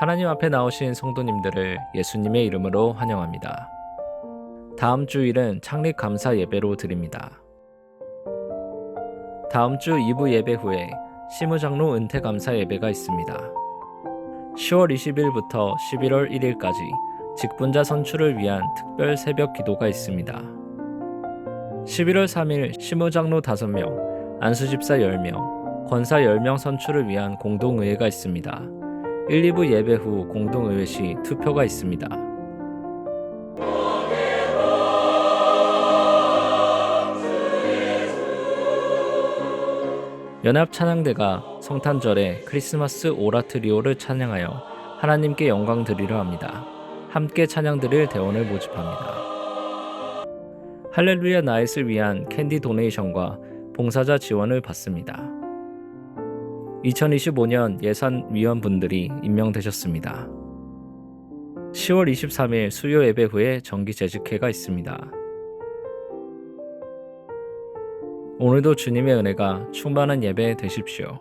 하나님 앞에 나오신 성도님들을 예수님의 이름으로 환영합니다. 다음 주일은 창립 감사 예배로 드립니다. 다음 주 2부 예배 후에 시무장로 은퇴 감사 예배가 있습니다. 10월 20일부터 11월 1일까지 직분자 선출을 위한 특별 새벽 기도가 있습니다. 11월 3일 시무장로 5명, 안수집사 10명, 권사 10명 선출을 위한 공동의회가 있습니다. 1, 2부 예배 후 공동의회 시 투표가 있습니다. 연합 찬양대가 성탄절에 크리스마스 오라트리오를 찬양하여 하나님께 영광 드리려 합니다. 함께 찬양 드릴 대원을 모집합니다. 할렐루야 나잇을 위한 캔디 도네이션과 봉사자 지원을 받습니다. 2025년 예산위원분들이 임명되셨습니다. 10월 23일 수요 예배 후에 정기 재직회가 있습니다. 오늘도 주님의 은혜가 충만한 예배 되십시오.